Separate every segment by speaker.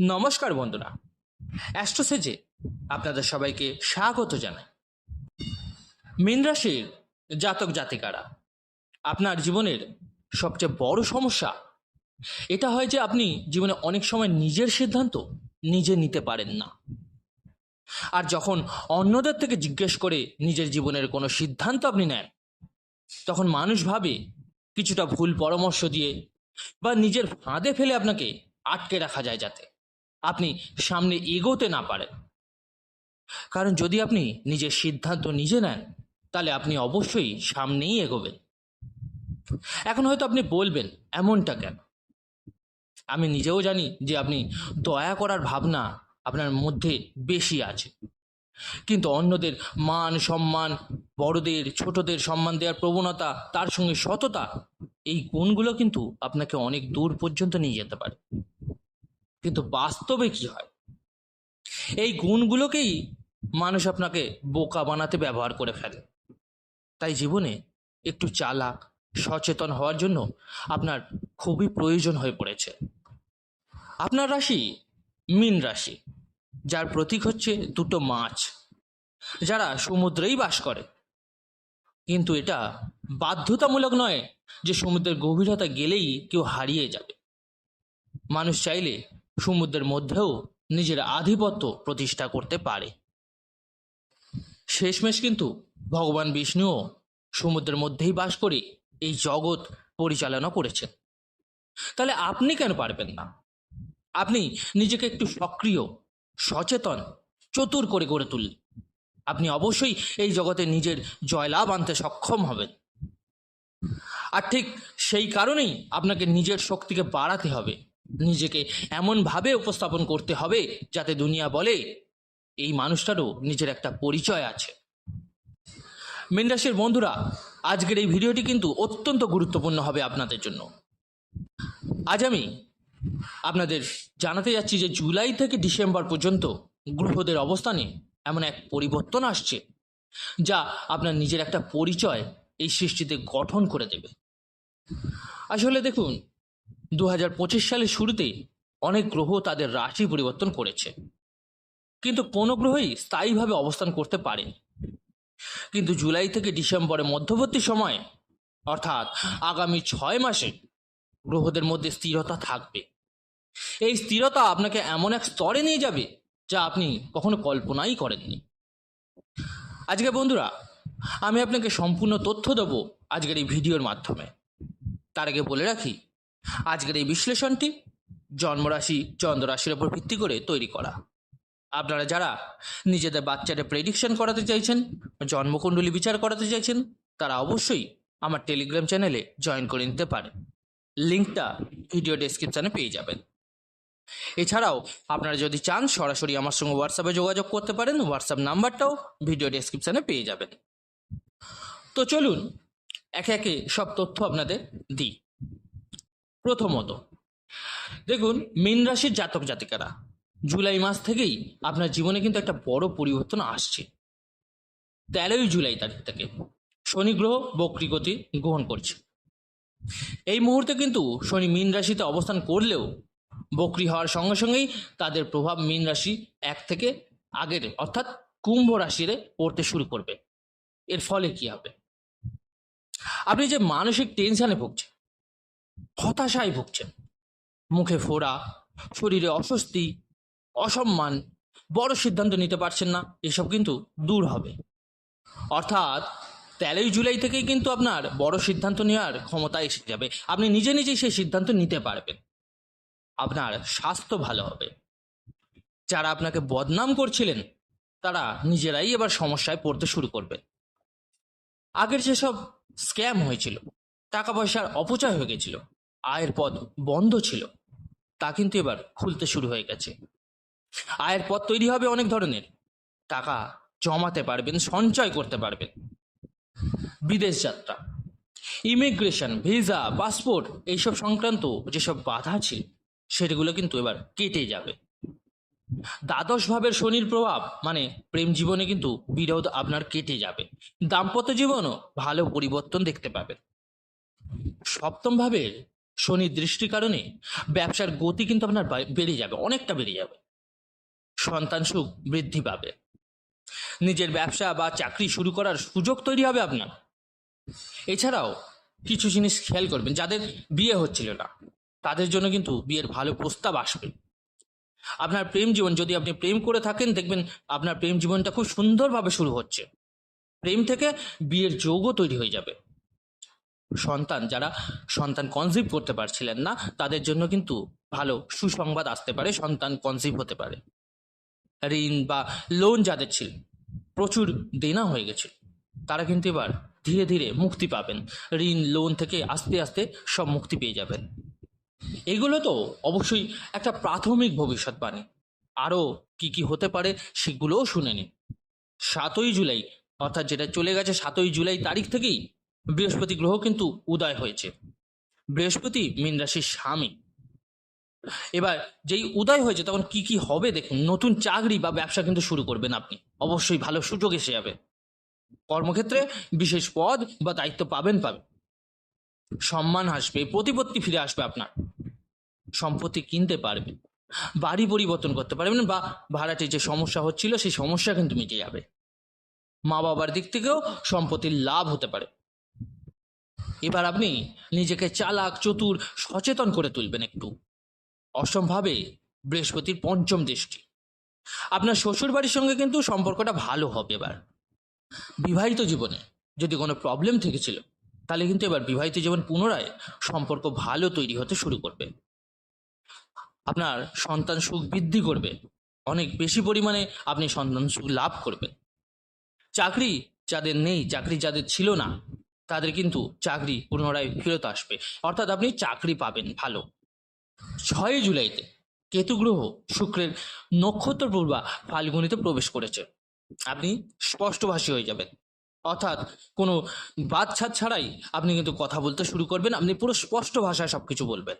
Speaker 1: নমস্কার বন্ধুরা। অ্যাস্ট্রোসেজে আপনাদের সবাইকে স্বাগত জানাই। মীন রাশির জাতক জাতিকারা, আপনার জীবনের সবচেয়ে বড় সমস্যা, এটা হয় যে আপনি জীবনে অনেক সময় নিজের সিদ্ধান্ত নিজে নিতে পারেন না। আর যখন অন্যদের থেকে জিজ্ঞেস করে নিজের জীবনের কোনো সিদ্ধান্ত আপনি নেন, তখন মানুষ ভাবে কিছুটা ভুল পরামর্শ দিয়ে বা নিজের ফাঁদে ফেলে আপনাকে আটকে রাখা যায় যাতে। আপনি সামনে এগোতে না পারেন। কারণ যদি আপনি নিজের সিদ্ধান্ত নিজে নেন, তাহলে আপনি অবশ্যই সামনেই এগোবেন। এখন হয়তো আপনি বলবেন, এমনটা কেন? আমি নিজেও জানি যে আপনি দয়া করার ভাবনা আপনার মধ্যে বেশি আছে। কিন্তু অন্যদের মান সম্মান, বড়দের, ছোটদের সম্মান দেওয়ার প্রবণতা, তার সঙ্গে সততা, এই গুণগুলো কিন্তু আপনাকে অনেক দূর পর্যন্ত নিয়ে যেতে পারে। কিন্তু বাস্তবে কি হয়, এই গুণগুলোকেই মানুষ আপনাকে বোকা বানাতে ব্যবহার করে ফেলে। তাই জীবনে একটু চালাক, সচেতন হওয়ার জন্য আপনার খুবই প্রয়োজন হয়ে পড়েছে। আপনার রাশি মিন রাশি, যার প্রতীক হচ্ছে দুটো মাছ, যারা সমুদ্রেই বাস করে। কিন্তু এটা বাধ্যতামূলক নয় যে সমুদ্রের গভীরতা গেলেই কেউ হারিয়ে যাবে। মানুষ চাইলে সমুদ্রের মধ্যেও নিজের আধিপত্য প্রতিষ্ঠা করতে পারে। শেষমেশ কিন্তু ভগবান বিষ্ণুও সমুদ্রের মধ্যেই বাস করে এই জগৎ পরিচালনা করেছেন। তাহলে আপনি কেন পারবেন না? আপনি নিজেকে একটু সক্রিয়, সচেতন, চতুর করে গড়ে তুললে আপনি অবশ্যই এই জগতে নিজের জয়লাভ আনতে সক্ষম হবেন। আর ঠিক সেই কারণেই আপনাকে নিজের শক্তিকে বাড়াতে হবে। নিজেকে এমনভাবে উপস্থাপন করতে হবে যাতে দুনিয়া বলে, এই মানুষটারও নিজের একটা পরিচয় আছে। মেনরাশের বন্ধুরা, আজকের এই ভিডিওটি কিন্তু অত্যন্ত গুরুত্বপূর্ণ হবে আপনাদের জন্য। আজ আমি আপনাদের জানাতে যাচ্ছি যে জুলাই থেকে ডিসেম্বর পর্যন্ত গ্রহদের অবস্থানে এমন এক পরিবর্তন আসছে, যা আপনার নিজের একটা পরিচয় এই সৃষ্টিতে গঠন করে দেবে। আসলে দেখুন দু হাজার পঁচিশ সালের শুরুতে অনেক গ্রহ তাদের রাশি পরিবর্তন করেছে। কিন্তু কোনো গ্রহই স্থায়ীভাবে অবস্থান করতে পারেনি। কিন্তু জুলাই থেকে ডিসেম্বরের মধ্যবর্তী সময়ে, অর্থাৎ আগামী ছয় মাসে গ্রহদের মধ্যে স্থিরতা থাকবে। এই স্থিরতা আপনাকে এমন এক স্তরে নিয়ে যাবে যা আপনি কখনো কল্পনাই করেননি। আজকে বন্ধুরা, আমি আপনাকে সম্পূর্ণ তথ্য দেব আজকের এই ভিডিওর মাধ্যমে। তার আগে বলে রাখি আজকের এই বিশ্লেষণটি জন্মরাশি, চন্দ্ররাশির ওপর ভিত্তি করে তৈরি করা। আপনারা যারা নিজেদের বাচ্চাদের প্রেডিকশন করাতে চাইছেন, জন্মকুণ্ডলী বিচার করাতে চাইছেন, তারা অবশ্যই আমার টেলিগ্রাম চ্যানেলে জয়েন করে নিতে পারেন। লিঙ্কটা ভিডিও ডেসক্রিপশানে পেয়ে যাবেন। এছাড়াও আপনারা যদি চান, সরাসরি আমার সঙ্গে হোয়াটসঅ্যাপে যোগাযোগ করতে পারেন হোয়াটসঅ্যাপ নাম্বারটাও ভিডিও ডেসক্রিপশানে পেয়ে যাবেন। তো চলুন, একে একে সব তথ্য আপনাদের দিই। প্রথমত, দেখুন, মীন রাশির জাতক জাতিকারা, জুলাই মাস থেকেই আপনার জীবনে কিন্তু একটা বড় পরিবর্তন আসছে। তেরোই জুলাই তারিখ থেকে শনি গ্রহ বক্রী গতি গ্রহণ করছে। এই মুহূর্তে কিন্তু শনি মীন রাশিতে অবস্থান করলেও বক্রি হওয়ার সঙ্গে সঙ্গেই তাদের প্রভাব মীন রাশি এক থেকে আগের, অর্থাৎ কুম্ভ রাশিতে পড়তে শুরু করবে। এর ফলে কি হবে? আপনি যে মানসিক টেনশনে ভুগছেন হতাশায় ভুগছেন। মুখে ফোড়া, শরীরে অস্বস্তি, অসম্মান, বড় সিদ্ধান্ত নিতে পারছেন না, এসব কিন্তু দূর হবে। অর্থাৎ তেরোই জুলাই থেকেই কিন্তু আপনার বড় সিদ্ধান্ত নেওয়ার ক্ষমতা এসে যাবে। আপনি নিজে নিজেই সেই সিদ্ধান্ত নিতে পারবেন। আপনার স্বাস্থ্য ভালো হবে। যারা আপনাকে বদনাম করছিলেন, তারা নিজেরাই এবার সমস্যায় পড়তে শুরু করবে আগের যেসব স্ক্যাম হয়েছিল, টাকা পয়সার অপচয় হয়ে গেছিল আয়ের পথ বন্ধ ছিল। তা কিন্তু এবার খুলতে শুরু হয়ে গেছে। আয়ের পথ তৈরি হবে অনেক ধরনের। টাকা জমাতে পারবেন, সঞ্চয় করতে পারবেন। বিদেশ যাত্রা, ইমিগ্রেশন, ভিসা, পাসপোর্ট এইসব সংক্রান্ত যেসব বাধা ছিল সেগুলো কিন্তু এবার কেটে যাবে। দ্বাদশ ভাবের শনির প্রভাব মানে প্রেম জীবনে কিন্তু বিরোধ আপনার কেটে যাবে। দাম্পত্য জীবনও ভালো পরিবর্তন দেখতে পাবেন। সপ্তম ভাবের শনির দৃষ্টির কারণে ব্যবসার গতি কিন্তু আপনার বেড়ে যাবে, অনেকটা বেড়ে যাবে। সন্তান সুখ বৃদ্ধি পাবে। নিজের ব্যবসা বা চাকরি শুরু করার সুযোগ তৈরি হবে আপনার। এছাড়াও কিছু জিনিস খেয়াল করবেন, যাদের বিয়ে হচ্ছিল না, তাদের জন্য কিন্তু বিয়ের ভালো প্রস্তাব আসবে। আপনার প্রেম জীবন, যদি আপনি প্রেম করে থাকেন, দেখবেন আপনার প্রেম জীবনটা খুব সুন্দরভাবে শুরু হচ্ছে। প্রেম থেকে বিয়ের যোগও তৈরি হয়ে যাবে। সন্তান, যারা সন্তান কনসিভ করতে পারছিলেন না, তাদের জন্য কিন্তু ভালো সুসংবাদ আসতে পারে, সন্তান কনসিভ হতে পারে। ঋণ বা লোন যাদের ছিল, প্রচুর দেনা হয়ে গেছে, তারা কিন্তু এবার ধীরে ধীরে মুক্তি পাবেন। ঋণ লোন থেকে আস্তে আস্তে সব মুক্তি পেয়ে যাবেন। এগুলো তো অবশ্যই একটা প্রাথমিক ভবিষ্যৎবাণী আরও কি কি হতে পারে সেগুলোও শুনে নিন। সাতই জুলাই, অর্থাৎ যেটা চলে গেছে সাতই জুলাই তারিখ থেকেই বৃহস্পতি গ্রহ কিন্তু উদয় হয়েছে। বৃহস্পতি মীন রাশির স্বামী। এবার যেই উদয় হয়েছে, তখন কি কি হবে দেখুন, নতুন চাকরি বা ব্যবসা কিন্তু শুরু করবেন আপনি। অবশ্যই ভালো সুযোগ এসে যাবে। কর্মক্ষেত্রে বিশেষ পদ বা দায়িত্ব পাবেন পাবেন। সম্মান আসবে, প্রতিপত্তি ফিরে আসবে আপনার। সম্পত্তি কিনতে পারবেন, বাড়ি পরিবর্তন করতে পারবেন বা ভাড়াটে যে সমস্যা হচ্ছিল, সেই সমস্যা কিন্তু মিটে যাবে। মা বাবার দিক থেকেও সম্পত্তির লাভ হতে পারে। এবার আপনি নিজেকে চালাক, চতুর, সচেতন করে তুলবেন একটু। অসম্ভাবে বৃহস্পতির পঞ্চম দৃষ্টি। আপনার শ্বশুর বাড়ির সঙ্গে কিন্তু সম্পর্কটা ভালো হবে এবার। বিবাহিত জীবনে যদি কোনো প্রবলেম থেকেছিল, তাহলে কিন্তু এবার বিবাহিত জীবন পুনরায় সম্পর্ক ভালো তৈরি হতে শুরু করবে। আপনার সন্তান সুখ বৃদ্ধি করবে। অনেক বেশি পরিমাণে আপনি সন্তান সুখ লাভ করবেন। চাকরি যাদের নেই, চাকরি যাদের ছিল না তাদের কিন্তু চাকরি পুনরায় ফেরত আসবে। অর্থাৎ আপনি চাকরি পাবেন, ভালো। ছয় জুলাইতে কেতু গ্রহ শুক্রের নক্ষত্র পূর্বা ফাল্গুনিতে প্রবেশ করেছে। আপনি স্পষ্টভাষী হয়ে যাবেন। অর্থাৎ কোনো বাদছাদ ছাড়াই আপনি কিন্তু কথা বলতে শুরু করবেন, আপনি পুরো স্পষ্ট ভাষায় সব কিছু বলবেন।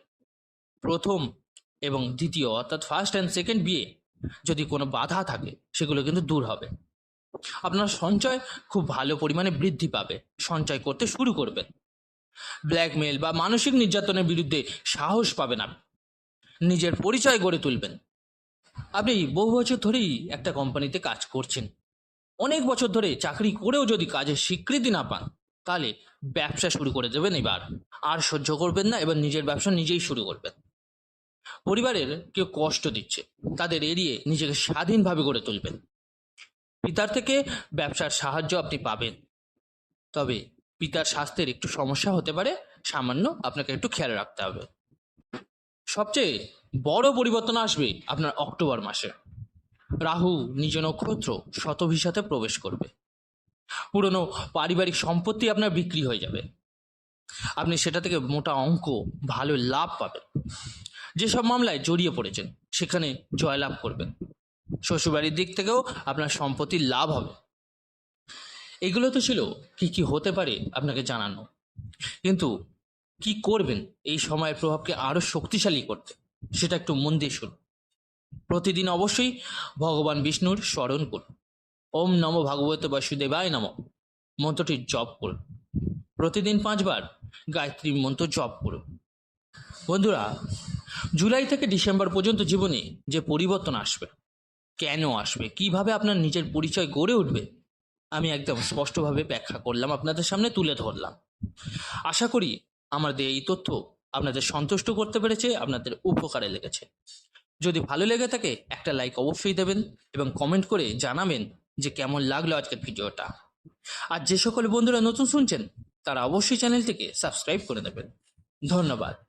Speaker 1: প্রথম এবং দ্বিতীয়, অর্থাৎ ফার্স্ট অ্যান্ড সেকেন্ড বিয়ে যদি কোনো বাধা থাকে, সেগুলো কিন্তু দূর হবে। আপনার সঞ্চয় খুব ভালো পরিমাণে বৃদ্ধি পাবে। সঞ্চয় করতে শুরু করবেন। ব্ল্যাকমেল বা মানসিক নির্যাতনের বিরুদ্ধে সাহস পাবেন আপনি। নিজের পরিচয় গড়ে তুলবেন। আপনি বহু বছর ধরেই একটা কোম্পানিতে কাজ করছেন। অনেক বছর ধরে চাকরি করেও যদি কাজের স্বীকৃতি না পান, তাহলে ব্যবসা শুরু করে দেবেন এবার। আর সহ্য করবেন না, এবার নিজের ব্যবসা নিজেই শুরু করবেন। পরিবারের কেউ কষ্ট দিচ্ছে, তাদের এড়িয়ে নিজেকে স্বাধীনভাবে গড়ে তুলবেন। পিতার থেকে ব্যবসার সাহায্য আপনি পাবেন। তবে পিতার স্বাস্থ্যের একটু সমস্যা হতে পারে, সামান্য আপনাকে একটু খেয়াল রাখতে হবে। সবচেয়ে বড় পরিবর্তন আসবে আপনার অক্টোবর মাসে। রাহু নিজ নক্ষত্র শতভিসাতে প্রবেশ করবে। পুরনো পারিবারিক সম্পত্তি আপনার বিক্রি হয়ে যাবে। আপনি সেটা থেকে মোটা অঙ্ক, ভালো লাভ পাবেন। যেসব মামলায় জড়িয়ে পড়েছেন, সেখানে জয়লাভ করবেন। শ্বশুরবাড়ির দিক থেকেও আপনার সম্পত্তির লাভ হবে। এগুলো তো ছিল, কি কি হতে পারে আপনাকে জানানো। কিন্তু কি করবেন? এই সময়ের প্রভাবকে আরও শক্তিশালী করতে। সেটা একটু মন দিয়ে শুনুন। প্রতিদিন অবশ্যই ভগবান বিষ্ণুর স্মরণ করুন। ওম নম ভাগবত বাসুদেবায় নম। মন্ত্রটি জপ করুন। প্রতিদিন পাঁচবার গায়ত্রী মন্ত্র জপ করুন। বন্ধুরা, জুলাই থেকে ডিসেম্বর পর্যন্ত জীবনে যে পরিবর্তন আসবে কেন আসবে? কীভাবে আপনার নিজের পরিচয় গড়ে উঠবে? আমি একদম স্পষ্টভাবে ব্যাখ্যা করলাম, আপনাদের সামনে তুলে ধরলাম। আশা করি আমাদের এই তথ্য আপনাদের সন্তুষ্ট করতে পেরেছে, আপনাদের উপকারে লেগেছে। যদি ভালো লেগে থাকে, একটা লাইক অবশ্যই দেবেন এবং কমেন্ট করে জানাবেন যে কেমন লাগল আজকের ভিডিওটা। আর যে সকল বন্ধুরা নতুন শুনছেন, তারা অবশ্যই চ্যানেলটিকে সাবস্ক্রাইব করে দেবেন। ধন্যবাদ।